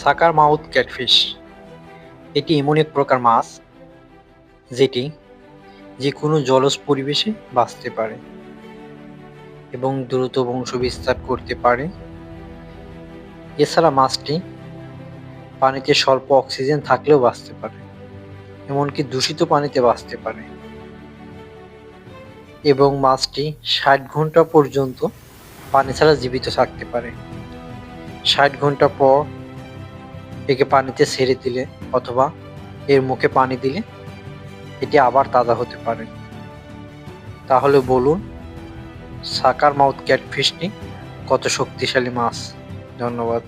সাকার mouth catfish. এটি এমন এক প্রকার মাছ, যেটি যে কোনো জলজ পরিবেশে বাঁচতে পারে এবং দ্রুত বংশ বিস্তার করতে পারে। এছাড়া মাছটি পানিতে স্বল্প অক্সিজেন থাকলেও বাঁচতে পারে, এমনকি দূষিত পানিতে বাঁচতে পারে। এবং মাছটি ষাট ঘণ্টা পর্যন্ত পানি ছাড়া জীবিত থাকতে পারে। ষাট ঘণ্টা পর একে পানিতে ছেড়ে দিলে অথবা এর মুখে পানি দিলে এটি আবার তাজা হতে পারে। তাহলে বলুন, সাকার মাউথ ক্যাটফিশটি কত শক্তিশালী মাছ। ধন্যবাদ।